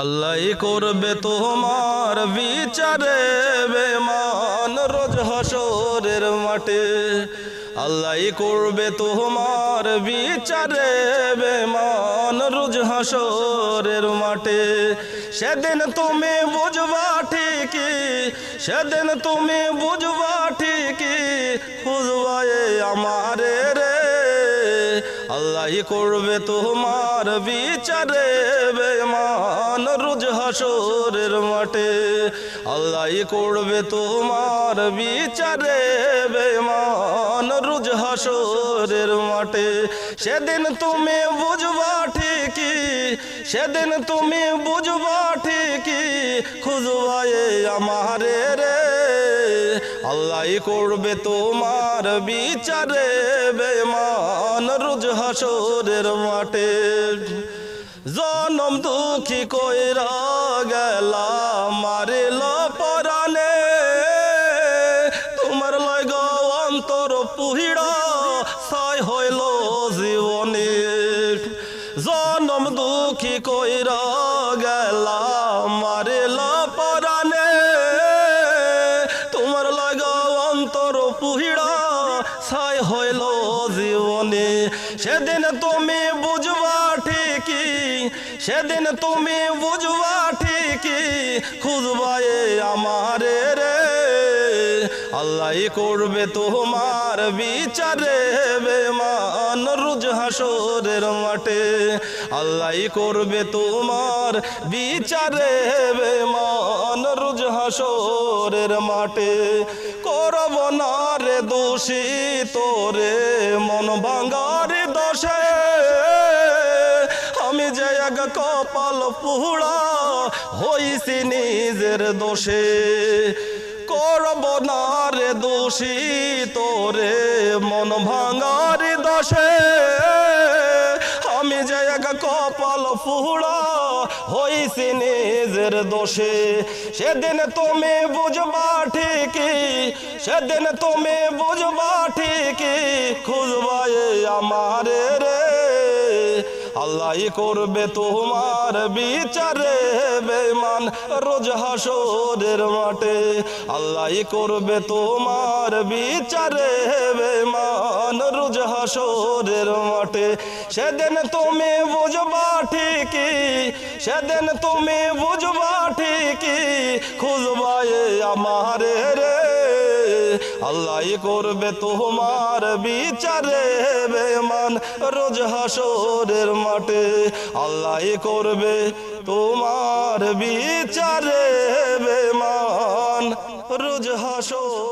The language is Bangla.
আল্লাহ করবে তোমার বিচারে বেমান রোজ হাসরের মাঠে। আল্লাহ করবে তোমার বিচারে বেমান রোজ হাসরের মাঠে। সেদিন তুমি বুঝবা ঠিকই, সেদিন তুমি বুঝবা ঠিকই খুঁজবায় আমারে রে। আল্লাহ করবে তোমার বিচারে রোজ হাসরের মাঠে। আল্লাহ করবে তোমার বিচারে বেমান রোজ হাসরের মাঠে। সেদিন তুমি বুঝবা ঠিকই, সেদিন তুমি বুঝবা ঠিকই খুঁজবায় আমারে রে। আল্লাহ করবে তোমার বিচারে বেমান রোজ হাসরের মাঠে। জনম দুঃখী কইরা গেলা মারিল পরানে তোমার লগ অন্তর পুহিড়া সাই হইল জীবনে। জনম দুঃখী কইরা গেলা মারিল পরানে তোমার লাগা অন্তর পুহিড়া ছাই হইল জীবনে। সেদিন তুমি বুঝবা ঠিকই সেদিন তুমি বুঝবা ঠিকই খুঁজবায়ে আমারে রে। আল্লাহ করবে তোমার বিচারে বেমান রুজ হাসরের মাঠে। আল্লাহ করবে তোমার বিচারে বেমান রুজ হাসরের মাঠে। করব না রে দোষী তোরে, মন আমি যে এক কপাল পুহড়া হইছি নিজের দোষে। করব না রে দোষী, তোরে মন ভাঙার দশে আমি যে এক কপাল ফুড়া হইছি নিজের দোষে। সেদিন তুমি বুঝবা ঠিকই, সেদিন তুমি বুঝবা ঠিকই, খুঁজবাই আমারে রে। আল্লাহ করবে তোমার বিচারে বেমান রোজ হাসরের মাঠে। আল্লাহ করবে তোমার বিচারে বেমান রোজ হাসরের মাঠে। সেদিন তুমি বুঝবা ঠিকই, সেদিন তুমি বুঝবা ঠিকই খুঁজবায় আমারে রে। আল্লাহ করবে তোমার বিচারে বেমান রোজ হাসরের মাঠে। আল্লাহ করবে তোমার বিচারে বেমান রোজ হাসরের মাঠে